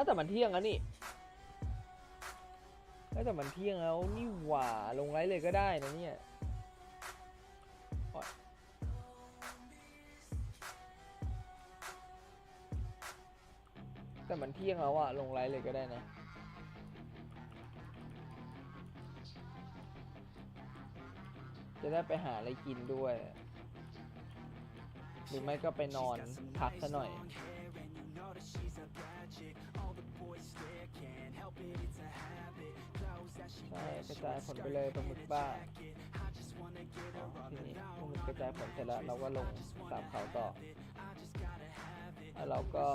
าแต่มันเที่ยงแล้วนี่เอ้ยแต่มันเที่ยงแล้วนี่หว่าลงไลฟ์เลยก็ได้นะเนี่ยโอ๊ยแต่มันเที่ยงแล้วอะลงไลฟ์เลยก็ได้นะจะได้ไปหาอะไรกินด้วย หรือไม่ก็ไปนอนพักซะหน่อย ใช่กระจายผลไปเลยปลาหมึกบ้าทีนี้ปลาหมึกกระจายผลเสร็จแล้วเราก็ลงสามเขาต่อแล้วเราก็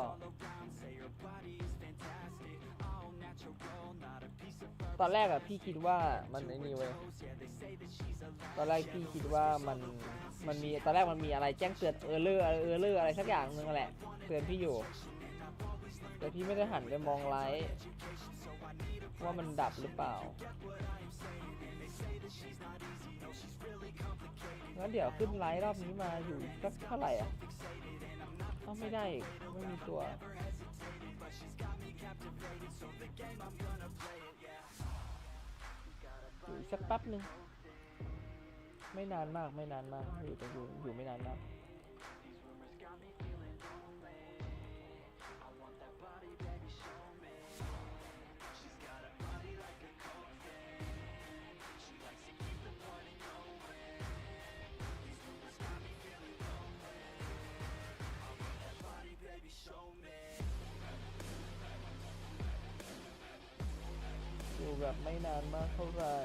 ตอนแรกอะพี่คิดว่ามันไอ้นี่เว้ยตอนแรกพี่คิดว่ามันมันมีตอนแรกมันมีอะไรแจ้งเตือนเออเลอร์เออเลอร์อะไรสักอย่างนึงแหละเตือนพี่อยู่ แต่พี่ไม่ได้หันไปมองไลท์ ว่ามันดับหรือเปล่างั้นเดี๋ยวขึ้นไลท์รอบนี้มาอยู่สักเท่าไหร่อะเอ้าไม่ได้อีกไม่มีตัว อยู่สักแป๊บหนึ่งไม่นานมากไม่นานมาก อยู่แต่อยู่อยู่ไม่นานมาก แบบไม่นานมากเท่าไหร่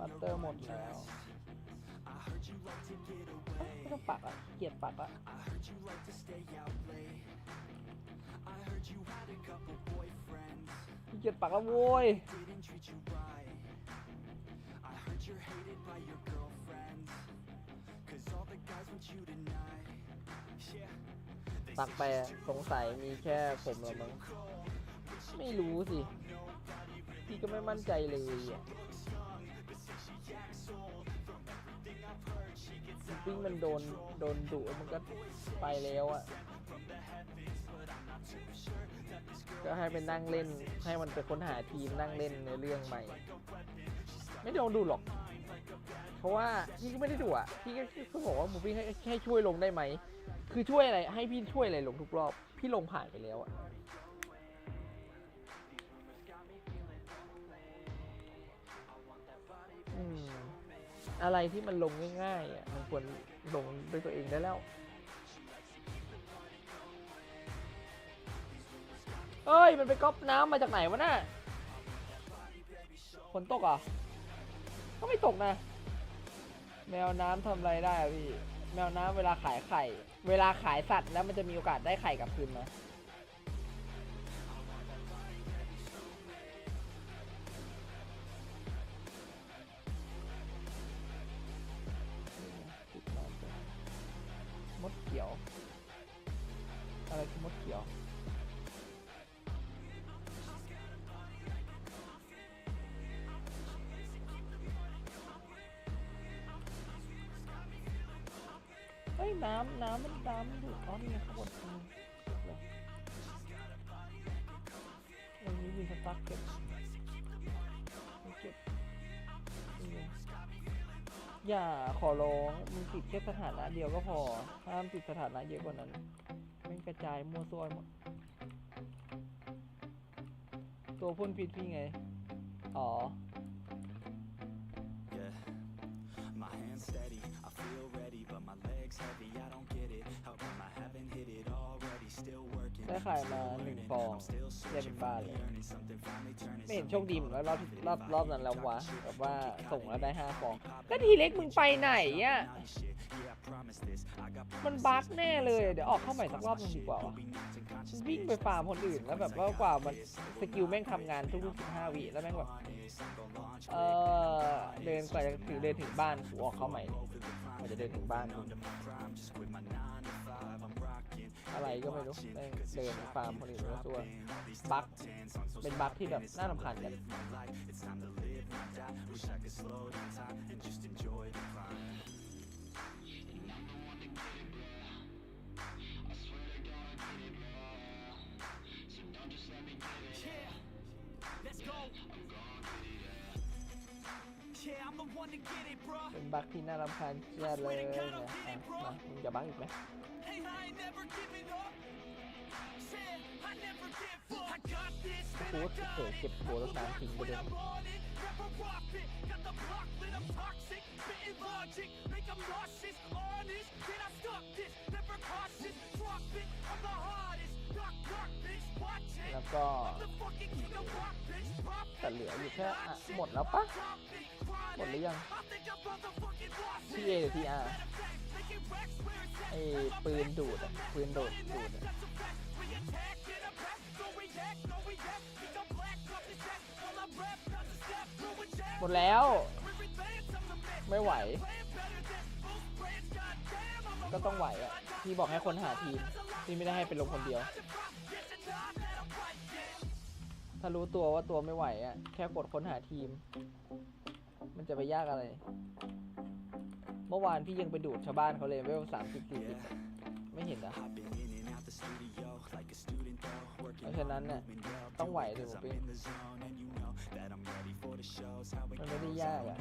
บัตเตอร์หมดแล้วเอ้าไม่ต้องปักอะ เกลียดปักอะ เกลียดปักแล้วโว้ยปักไปอะสงสัยมีแค่ผมละมั้งไม่รู้สิพี่ก็ไม่มั่นใจเลยอะ ปิ้งมันโดนโดนดุมันก็ไปแล้วอะ ก็ให้ไปนั่งเล่นให้มันไปค้นหาทีมนั่งเล่นในเรื่องใหม่ ไม่โดนดูหรอก เพราะว่าพี่ก็ไม่ได้ดุอะพี่ก็คือบอกว่าหมูปิ้งให้ให้ช่วยลงได้ไหม คือช่วยอะไรให้พี่ช่วยอะไรลงทุกรอบ พี่ลงผ่านไปแล้วอะ อะไรที่มันลงง่ายๆอะมันควรลงด้วยตัวเองได้แล้วเอ้ย มันไปก๊อปน้ำมาจากไหนวะน่ะฝนตกอะก็ไม่ตกนะ แมวน้ำทำอะไรได้อะพี่ แมวน้ำเวลาขายไข่ เวลาขายสัตว์แล้วมันจะมีโอกาสได้ไข่กลับคืนไหม น้ำน้ำมันน้ำมันดูดอ๋อนี่ไงข้างบนอืมเลยวันนี้มีสตั๊กเก็บเก็บอย่าขอร้องมึงติดแค่สถานะเดียวก็พอ ห้ามติดสถานะเยอะกว่านั้นแม่กระจายมั่วซั่วหมด ตัวพ่นพิษพี่ไง อ๋อ working, ได้ขายมาหนึ่งฟอง I'm still เรียกเป็น searching, บ้านเลย finally earning something, finally turning ไม่เห็น some โชคดีเหมือนว่ารอบที่รอบรอบนั้นแล้ววะ Talking shit, แบบว่า but you ส่ง got แล้ว me. ได้ห้าฟอง Popping ก็ทีเล็กมึงไปไหนอะ now you shit. Yeah, I promise this. I got มัน promises. บั๊กแน่เลย เดี๋ยวออกเข้าใหม่สักรอบนึงดีกว่าวะ You'll be knocked unconscious วิ่งไปฟาร์มคนอื่นแล้วแบบว่ากว่ามันสกิลแม่งทำงานทุกๆสิบห้าวิแล้วแม่งแบบเออเดินกว่าจะถึงเดินถึงบ้านกูออกเข้าใหม่เนี่ยกว่าจะเดินถึงบ้านกู อะไรก็ไม่รู้แม่งเดินฟาร์มคนอื่นแล้วตัวบั๊กเป็นบั๊กที่แบบน่ารำคาญกัน เป็นบั๊กที่น่ารำคาญเจียเลยนะอะมามึงจะบั๊กอีกไหม Hey, I ain't never giving up. Yeah, I never give up. I got this, กู man, I ก็ got เกิด it. เก็บโบแล้วน้ำทิ้งไป When เลย I'm on it, never rock it. Got the block lit, I'm toxic. Spitting logic, make 'em nauseous. Honest, can I stop this? Never cautious, drop it. I'm the hottest. Knock, knock, bitch, watch it. แล้วก็ I'm the fucking king of rock, bitch. Pop แต่ it. เหลืออยู่แค่อะหมดแล้วปะ Drop it, grind หมดหรือยัง TA หรือ TR ไอ้ปืนดูดปืนโดดดูดหมดแล้ว ไม่ไหว ก็ต้องไหวอะพี่บอกให้คนหาทีมพี่ไม่ได้ให้เป็นลงคนเดียว ถ้ารู้ตัวว่าตัวไม่ไหวอะแค่กดค้นหาทีมันจะไปยากอะไร เมื่อวานพี่ยังไปดูดชาวบ้านเขาเลยเวลสามสิบสี่สิบไม่เห็นนะเพราะฉะนั้นเนี่ยต้องไหวเลยผมพี่มันไม่ได้ยากอะ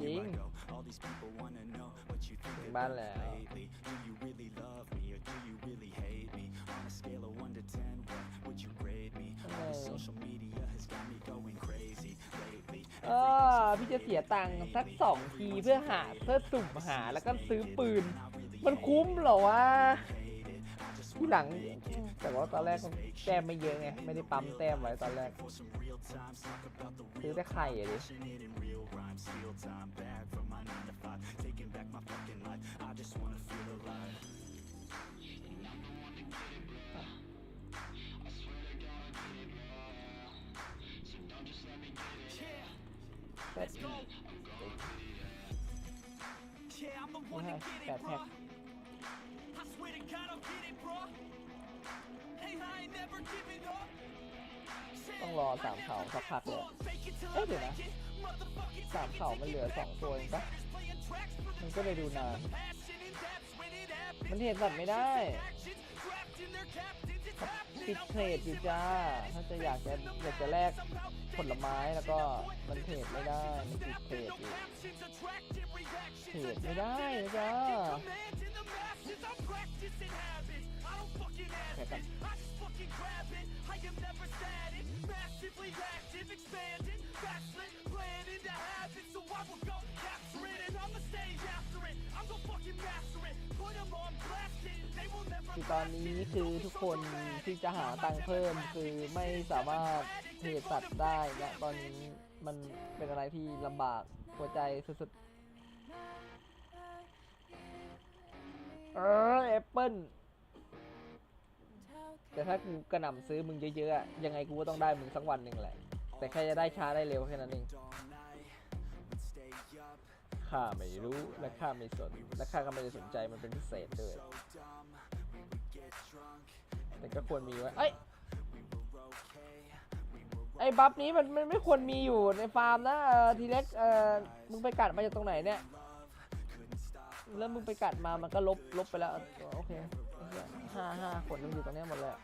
จริงบ้านแล้วเออ เออพี่จะเสียตังค์สักสองทีเพื่อหาเพื่อสุ่มหาแล้วก็ซื้อปืน มันคุ้มเหรอวะที่หลังแต่ว่าตอนแรกแต้มไม่เยอะไง ไม่ได้ปั๊มแต้มไว้ตอนแรก ซื้อได้ไข่อะดิ แป๊ด Yeah, I'm the นี่ one ให้ to get แป it, ดแพ็ bro. ค I swear to God, I'll get it, bro. Hey, I ain't never giving up. ต้องรอสามเข่าสักพักเลย Fake it till เอ๊ะ I เดี๋ยวนะ make it. Motherfucking สามเข่ามันเหลือสองตัวเองปะ playing tracks for มันก็เลยดูนาน passion and that's when it happens. มันเห็นสัตว์ไม่ได้ ปิดเทรดอยู่จ้า ถ้าจะอยากจะอยากจะแลกผลไม้แล้วก็มันเทรดไม่ได้ มันติดเทรดอยู่เทรดไม่ได้นะจ้าแค่กันแคือตอนนี้คือทุกคนที่จะหาตังค์เพิ่มคือไม่สามารถเทรดสัตว์ได้และตอนนี้มันเป็นอะไรที่ลำบากหัวใจสุดๆ เออแอปเปิลแต่ถ้ากูกระหน่ำซื้อมึงเยอะๆอะยังไงกูก็ต้องได้มึงสักวันหนึ่งแหละ แต่แค่จะได้ช้าได้เร็วแค่นั้นเองข้าไม่รู้และข้าไม่สนและข้าก็ไม่ได้สนใจมันเป็นพิเศษด้วย แต่ก็ควรมีไว้เอ้ยไอ้บัฟนี้มันมันไม่ควรมีอยู่ในฟาร์มนะเออทีเล็กเออมึงไปกัดมาจากตรงไหนเนี่ยแล้วมึงไปกัดมามันก็ลบลบไปแล้วโอเคไอ้เหี้ยห้าห้าคนมันอยู่ตรงนี้หมดเลยอะ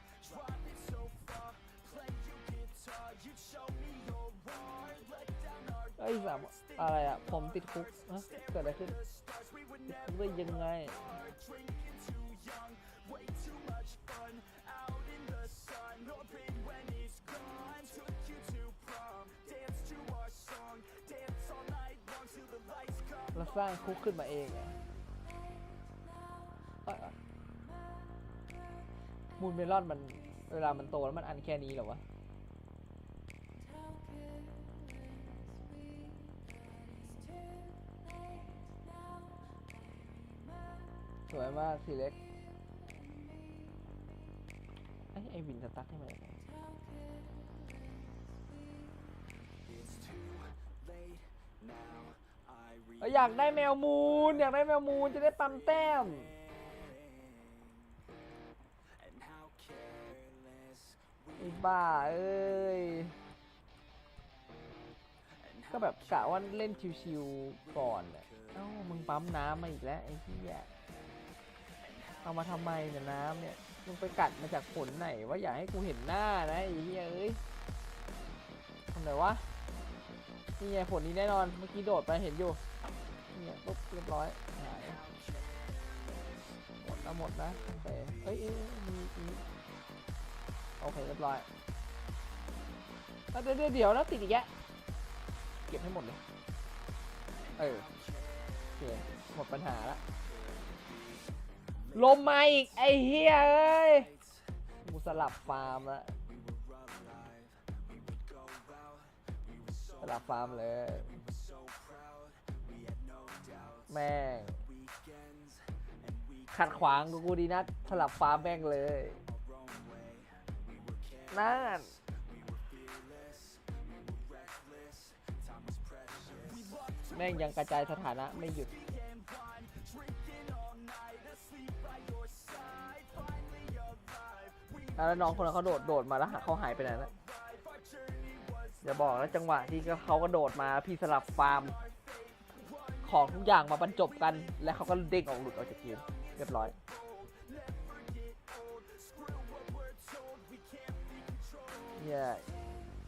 เอ้ยสามอะไรอะ ผมติดคุกเกิดอะไรขึ้นติดคุกได้ยังไง เราสร้างคุกขึ้นมาเองอะมูลเมลอนมันเวลามันโตแล้วมันอันแค่นี้เหรอวะสวยมากทีเล็ก วินสตั๊กให้มันเอ้ยอยากได้แมวมูนอยากได้แมวมูนจะได้ปั๊มแต้มอ้บ้าเอ้ย ก็แบบกะว่าเล่นชิวๆก่อนน่ะเอ้ามึงปั๊มน้ำมาอีกแล้วไอ้ที่แย่เอามาทำไมเนี่ยน้ำเนี่ย มึงไปกัดมาจากผลไหนว่าอยากให้กูเห็นหน้านะไอ้เหี้ยเอ้ยทำไหนวะนี่ไงผลนี้แน่นอนเมื่อกี้โดดไปเห็นอยู่นี่ไงปุ๊บเรียบร้อยหายหมดนะหมดนะโอเคเอ้ยมีมีโอเคเรียบร้อยเดี๋ยวเดี๋ยวแล้วติดอีกแกะเก็บให้หมดเลยเออโอเคหมดปัญหาละ ลมมาอีก ไอ้เฮียเอ้ยกูสลับฟาร์มละสลับฟาร์มเลย แม่ง ขัดขวางกูกูดีนะสลับฟาร์มแม่งเลยนั่นแม่งยังกระจายสถานะไม่หยุด แล้วน้องคนนั้นเขาโดดโดดมาแล้วเขาหายไปไหนแล้วอย่าบอกนะจังหวะที่เขาก็โดดมาพี่สลับฟาร์ม ของทุกอย่างมาบรรจบกัน และเขาก็เด้งออกหลุดออกจากเกมเรียบร้อยเนี่ย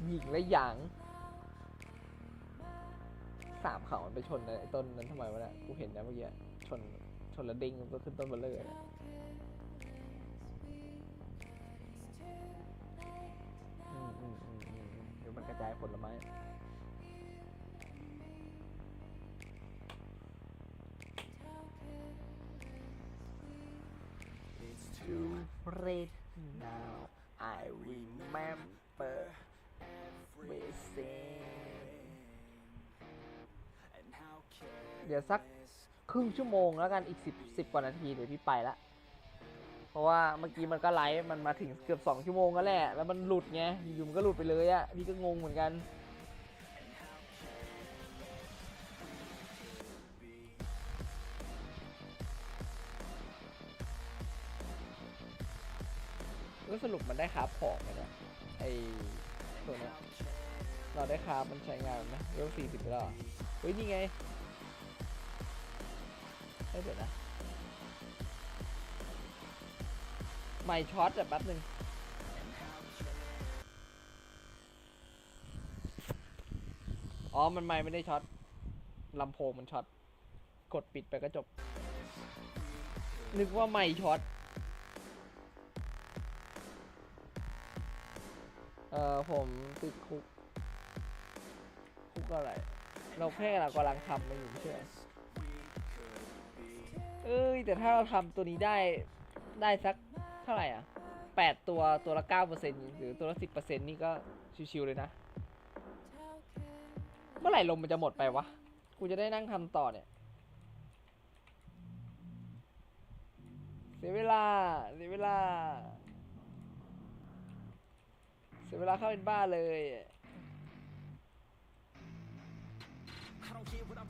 หยิงและหยางสามเขามันไปชนไอ้ต้นนั้นทำไมวะเนี่ยกูเห็นนะเมื่อกี้ชน ชนแล้วเด้งมันก็ขึ้นต้นเบลเลอร์เนี่ยอืมอืมอืมอืมอืมเดี๋ยวมันกระจายผลไม้ too late now I remember everything เดี๋ยวสัก ครึ่งชั่วโมงแล้วกันอีกสิบสิบกว่านาทีเดี๋ยวพี่ไปละเพราะว่าเมื่อกี้มันก็ไลฟ์มันมาถึงเกือบสองชั่วโมงแล้วแหละ แล้วมันหลุดไงอยู่มันก็หลุดไปเลยอะพี่ก็งงเหมือนกันก็สรุปมันได้คราฟของไหมเนี่ยไอตัวเนี้ยเราได้คราฟมันใช้งานไหมเวลสี่สิบแล้วเหรอเฮ้ยนี่ไง เฮ้ยเดี๋ยวนะไม่ช็อตแต่แป๊บหนึ่งอ๋อ มันไม่ไม่ได้ช็อตลำโพงมันช็อต กดปิดไปก็จบ นึกว่าไม่ช็อต เอ่อ ผมติดคุก คุกอะไร เราแค่เรากำลังทำมันอยู่ไม่ใช่เหรอ เอ้ยแต่ถ้าเราทำตัวนี้ได้ได้สักเท่าไหร่อะแปดตัวตัวละเก้าเปอร์เซ็นต์หรือตัวละสิบเปอร์เซ็นต์นี่ก็ชิวๆเลยนะ เมื่อไหร่ลมมันจะหมดไปวะ กูจะได้นั่งทำต่อเนี่ย เสียเวลา เสียเวลา เสียเวลาเข้าเป็นบ้าเลย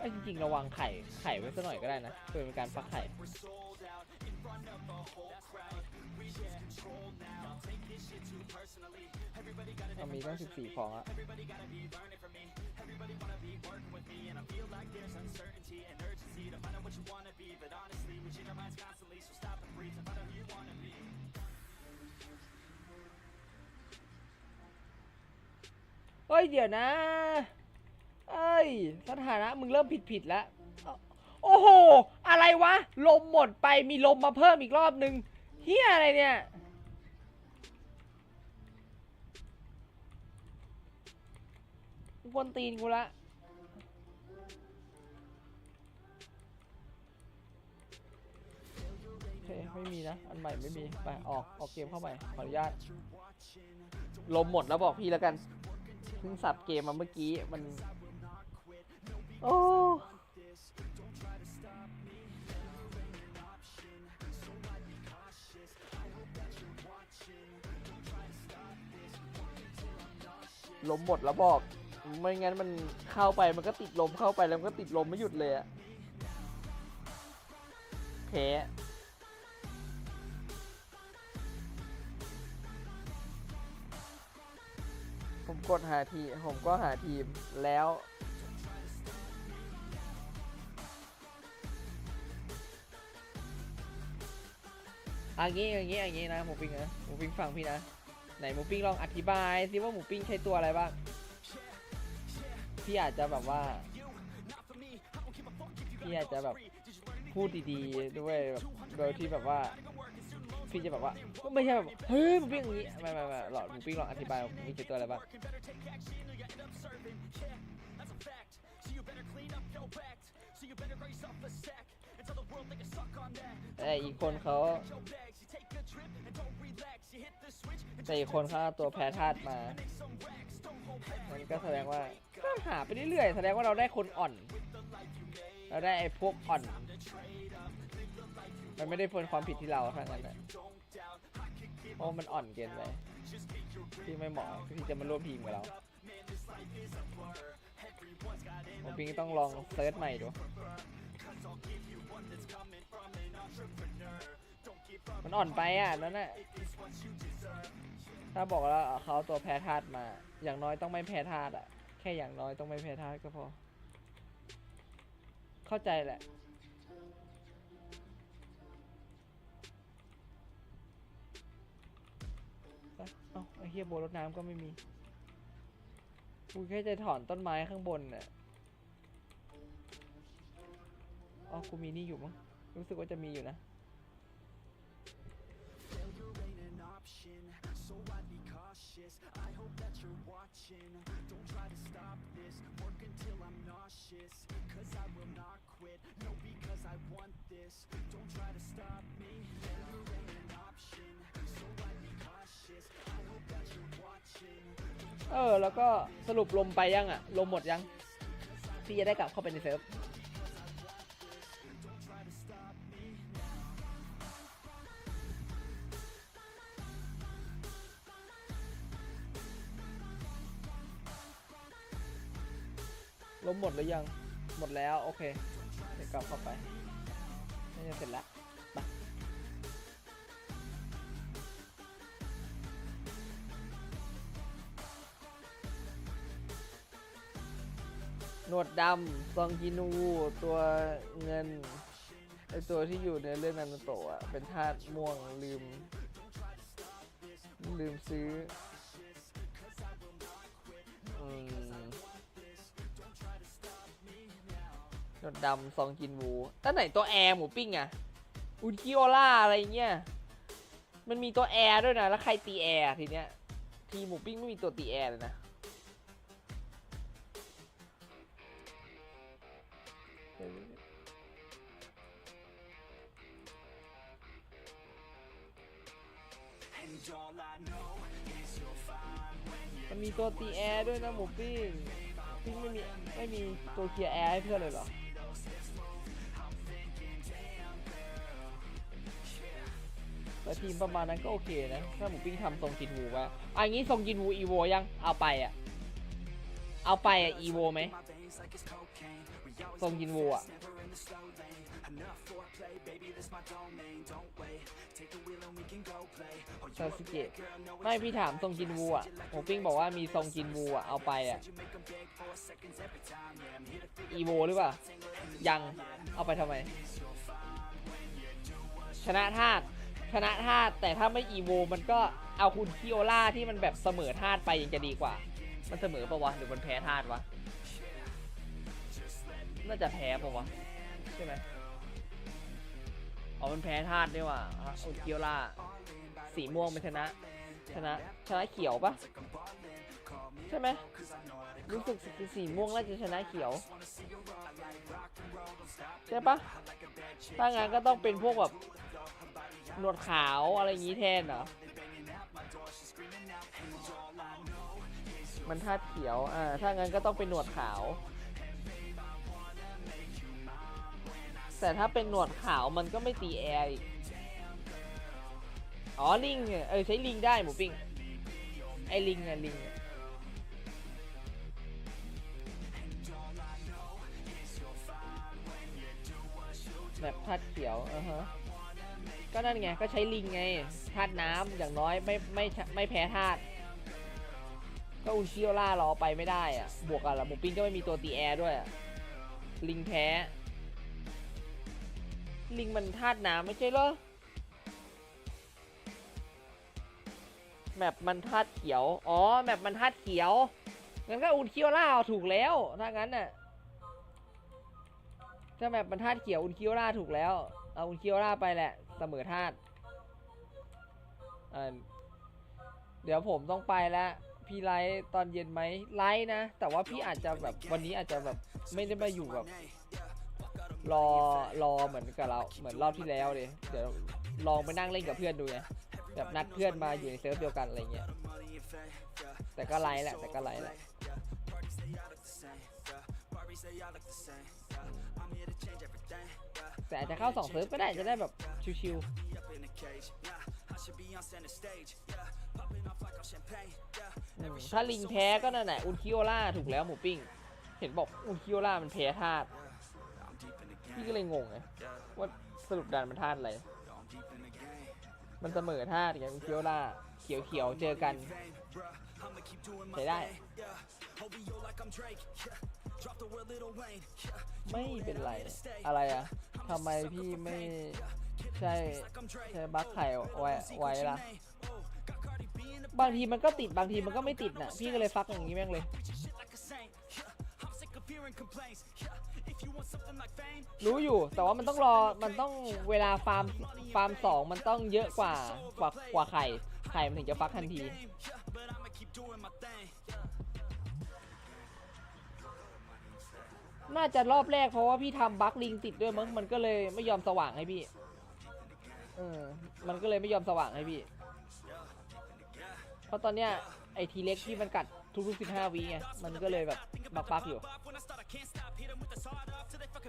ไอ้ยจริงๆระวังไข่ ไข่ไว้สักหน่อยก็ได้นะเพื่อเป็นการฟักไข่ we're sold out in front of a whole crowd. We lose control now. Don't take this shit too personally. Everybody got a เรามี different ตั้ง version of 14 me. ฟองอะ เฮ้ย เดี๋ยวนะ เอ้ย สถานะมึงเริ่มผิดผิดแล้ว โอ้โห อะไรวะ ลมหมดไปมีลมมาเพิ่มอีกรอบนึงเฮียอะไรเนี่ย กวนตีนกูละโอเคไม่มีนะ อันใหม่ไม่มี ไป ออก ออกเกมเข้าใหม่ขออนุญาต ลมหมดแล้วบอกพี่แล้วกัน พิ่งสับเกมมาเมื่อกี้มัน โอ้ลมหมดแล้วบอก ไม่งั้นมันเข้าไปมันก็ติดลมเข้าไปแล้วมันก็ติดลมไม่หยุดเลยอะแพ้ กดหาทีผมก็หาทีมแล้ว อันนี้อย่างนี้อย่างนี้นะหมูปิ้งนะหมูปิ้งฟังพี่นะไหนหมูปิ้งลองอธิบายสิว่าหมูปิ้งใช้ตัวอะไรบ้างพี่อาจจะแบบว่าพี่อาจจะแบบพูดดีๆด้วยแบบโดยที่แบบว่า พี่จะแบบว่าไม่ใช่แบบเฮ้ยหมูปิ้งอย่างนี้ไม่ไม่ไม่หรอกหมูปิ้งลองอธิบายมูปิ้งใช้ตัวอะไรบ้างแต่อีกคนเขาแต่อีกคนเขาเอาตัวแพ้ธาตุมา มันก็แสดงว่าก็หาไปเรื่อยๆ แสดงว่าเราได้คนอ่อน เราได้ไอ้พวกอ่อน มันไม่ได้เป็นความผิดที่เราทั้งนั้นแหละเพราะมันอ่อนเกินไปที่ไม่เหมาะที่จะมาร่วมทีมกับเราผมปิงต้องลองเซิร์ชใหม่ดูมันอ่อนไปอะนั่นน่ะถ้าบอกแล้วเขาเอาตัวแพ้ธาตุมา อย่างน้อยต้องไม่แพ้ธาตุอะ แค่อย่างน้อยต้องไม่แพ้ธาตุก็พอ เข้าใจแหละ เอ้าไอ้เฮียโบรถน้ำก็ไม่มีกูแค่จะถอนต้นไม้ข้างบนน่ะอ๋อกูมีนี่อยู่มั้งรู้สึกว่าจะมีอยู่นะ เออ แล้วก็สรุปลมไปยังอะลมหมดยัง พี่จะได้กลับเข้าไปในเซิร์ฟลมหมดหรือยัง หมดแล้ว โอเคเดี๋ยวกลับเข้าไปน่าจะเสร็จแล้ว หนวดดำซองกินูตัวเงินไอตัวที่อยู่ในเรื่องนารูโตะอะเป็นธาตุม่วงลืม ลืมซื้อหนวดดำซองจินวูตั้งไหนตัวแอร์หมูปิ้งอะอุนคิโอล่าอะไรเงี้ยมันมีตัวแอร์ด้วยนะ แล้วใครตีแอร์ทีเนี้ย ทีหมูปิ้งไม่มีตัวตีแอร์เลยนะ มีตัวตีแอร์ด้วยนะหมูปิ้งปิ้งไม่มีไม่มีตัวเคลียร์แอร์ให้เพื่อนเลยเหรอแล้วทีมประมาณนั้นก็โอเคนะ ถ้าหมูปิ้งทำทรงจินวูว่าอันนี้ทรงจินวูอีโวยัง เอาไปอะ เอาไปอะอีโวไหม ทรงจินวูอะซาสึเกะไม่พี่ถามทรงจินวูอะหมูปิ้งบอกว่ามีทรงจินวูอะเอาไปอะอีโวหรือเปล่า ยังเอาไปทำไม ชนะธาตุชนะธาตุแต่ถ้าไม่อีโวมันก็เอาคุณคิโอล่าที่มันแบบเสมอธาตุไปยังจะดีกว่า มันเสมอปะวะหรือมันแพ้ธาตุวะ น่าจะแพ้ปะวะใช่ไหมอ๋อมันแพ้ธาตุด้วยว่ะอะอุเกียวล่าสีม่วงมันชนะ ชนะชนะเขียวปะใช่ไหมรู้สึกสีม่วงน่าจะชนะเขียวใช่ปะถ้างั้นก็ต้องเป็นพวกแบบหนวดขาวอะไรอย่างงี้แทนเหรอมันธาตุเขียวอ่าถ้างั้นก็ต้องเป็นหนวดขาว แต่ถ้าเป็นหนวดขาวมันก็ไม่ตีแอร์อีกอ๋อลิงเนี่ยเออใช้ลิงได้หมูปิ้งไอ้ลิงอะลิงแบบธาตุเขียวอ่าฮะก็นั่นไงก็ใช้ลิงไงธาตุน้ำอย่างน้อยไม่ไม่ไม่แพ้ธาตุก็อุชิโอล่ารอไปไม่ได้อะบวกกับหมูปิ้งก็ไม่มีตัวตีแอร์ด้วยลิงแพ้ ลิงมันธาตุน้ำไม่ใช่เหรอ แมปมันธาตุเขียว อ๋อ แมปมันธาตุเขียว งั้นก็อุนคิโอล่าถูกแล้ว ถ้างั้นน่ะ ถ้าแมปมันธาตุเขียวอุนคิโอล่าถูกแล้ว เอาอุนคิโอล่าไปแหละ เสมอธาตุเดี๋ยวผมต้องไปแล้ว พี่ไลฟ์ตอนเย็นไหมไลฟ์นะ แต่ว่าพี่อาจจะแบบวันนี้อาจจะแบบไม่ได้มาอยู่แบบ รอรอเหมือนกับเราเหมือนรอบที่แล้วเลยเดี๋ยวลองไปนั่งเล่นกับเพื่อนดูไงแบบนัดเพื่อนมาอยู่ในเซิร์ฟเดียวกันอะไรเงี้ยแต่ก็ไลฟ์แหละแต่ก็ไลฟ์แหละแต่อาจจะเข้าสองเซิร์ฟก็ได้จะได้แบบชิวๆถ้าลิงแพ้ก็นั่นแหละอุนคิโอล่าถูกแล้วหมูปิ้ง เห็นบอกอุนคิโอล่ามันแพ้ธาตุ พี่ก็เลยงงไงว่าสรุปดันมันธาตุอะไร มันเสมอธาตุไงอุนคิโอล่าเขียวเขียวๆเจอกันใช้ได้ ไม่เป็นไร อะไรอะทำไมพี่ไม่ใช่ใช่บัคไข่ไว้ไว้ล่ะ บางทีมันก็ติดบางทีมันก็ไม่ติดน่ะ พี่ก็เลยฟักอย่างนี้แม่งเลย รู้อยู่แต่ว่ามันต้องรอมันต้องเวลาฟาร์มฟาร์มสองมันต้องเยอะกว่ากว่ากว่าไข่ไข่มันถึงจะฟักทันทีน่าจะรอบแรกเพราะว่าพี่ทำบัคลิงติดด้วยมั้งมันก็เลยไม่ยอมสว่างให้พี่เออมันก็เลยไม่ยอมสว่างให้พี่ เพราะตอนเนี้ยไอทีเล็กที่มันกัดทุกๆสิบห้าวิไงมันก็เลยแบบบักบักอยู่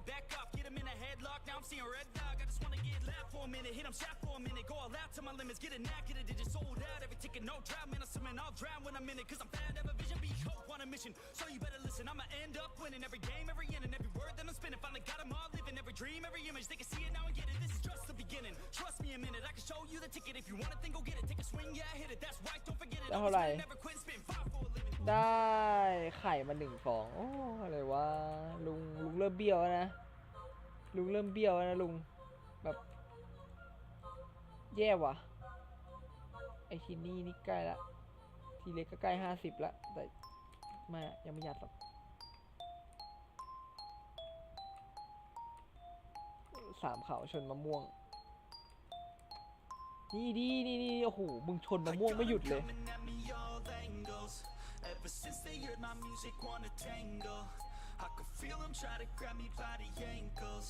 back get him in a headlock. Now I'm seeing red dog. I just wanna get loud for a minute, hit him shot for a minute. Go all out to my limits, get a knack, get a digit sold out. Every ticket, no drought, man. I'm swimming, I'll drown when I'm in it. Cause I'm found, have a vision, be hope on a mission. So you better listen, I'ma end up winning every game, every end, and every word that I'm spinning. Finally got them all living, every dream, every image. They can see it now and get it. This is just the beginning. Trust me a minute, I can show you the ticket. If you want it, then go get it. Take a swing, yeah, hit it. That's right, don't forget it. Hold on. Never quit, spin five, four, ได้ไข่มาหนึ่งฟองโอ้อะไรวะลุงลุงเริ่มเบี้ยวแล้วนะลุงเริ่มเบี้ยวแล้วนะลุงแบบแย่ว่ะไอทีนี่นี่ใกล้ละทีเล็กก็ใกล้ห้าสิบละแต่ไม่ยังไม่ยัดหรอกสามเขาชนมะม่วง นี่ดีนี่นี่โอ้โหมึงชนมะม่วงไม่หยุดเลย Ever since they heard my music, wanna tangle. I could feel them try to grab me by the ankles.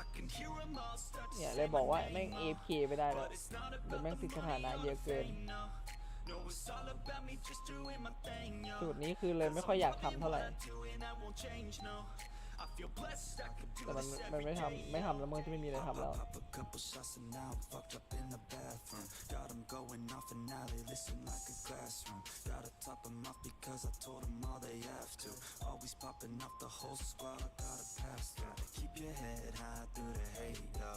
I can hear them all start to เนี่ย say เลยบอก my ว่า name แม่ง now. AFK ไม่ได้แล้ว But it's not เดี๋ยว about แม่ง the ติดส money ถานะ or เยอะ the เกิน fame now. No, it's all about me just doing my thing, yo. สูตรนี้คือเลยไม่ค่อยอยากทำเท่าไหร่ Doing that won't change, no. I feel blessed, I could do แต่มัน this มัน every ไม่ day. ทำไม่ทำแล้วมึงจะไม่มีอะไรทำแล้ว Pop a couple shots and now I'm fucked up in the bathroom. Got 'em going off and now they listen like a classroom. Gotta top 'em off because I told 'em all they have to. Always popping off the whole squad, I gotta pass through. Keep your head high through the hate, yo.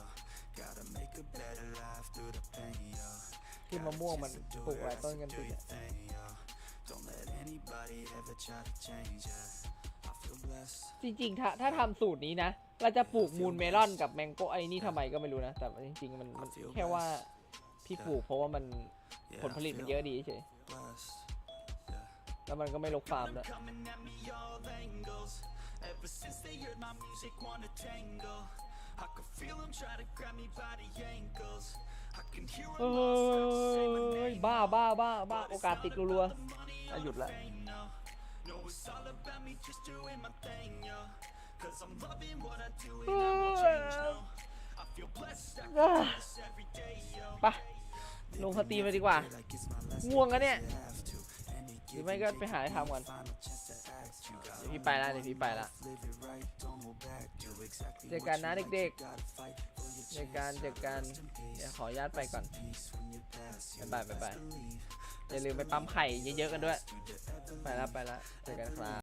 Gotta make a better life through the pain, yo. ที่มะม่วงมันปลูกหลายต้นกันติด Do อะ your thing, yo. Don't let anybody ever try to change ya. I feel blessed. จริงๆ ถ้าถ้าทำสูตรนี้นะ เราจะปลูกมูลเมลอนกับแมงโก้ไอ้นี่ทำไมก็ไม่รู้นะ แต่จริงๆ มันมันแค่ว่าพี่ปลูกเพราะว่ามัน Yeah, ผลผลิตมัน I เย feel อะดีเฉย blessed. แล้วมันก็ไม่ลกฟาร์มด้วย coming at me all angles. Ever since they heard my music, wanna tangle. I can feel them try to grab me by the ankles. I can hear เฮ้ยบ้าบ้าบ้าบ้าโอกาสติดรัวๆอะหยุดละ now. No, it's all about me just doing my thing, yo. Cause I'm loving what I do and I won't change, no. I feel blessed, I can do this every day, yo. ไปลงสตรีมเลยดีกว่า Like it's my last ง่วงกันเนี่ย have to. Any หรือไม่ก็ไปหาอะไรทำก่อน final chance to act. You got เดี๋ยวพี่ไปละเดี๋ยวพี่ไปละ live it right, don't hold back. Do exactly เจอกันนะเด็ก gotta fight for your ๆ เจอกันเจอกันเดี๋ยวขออนุญาตไปก่อนบ๊ายบายบ๊ายบายอย่าลืมไปปั๊มไข่เยอะๆกันด้วย ไปแล้วไปแล้วเจอกันครับ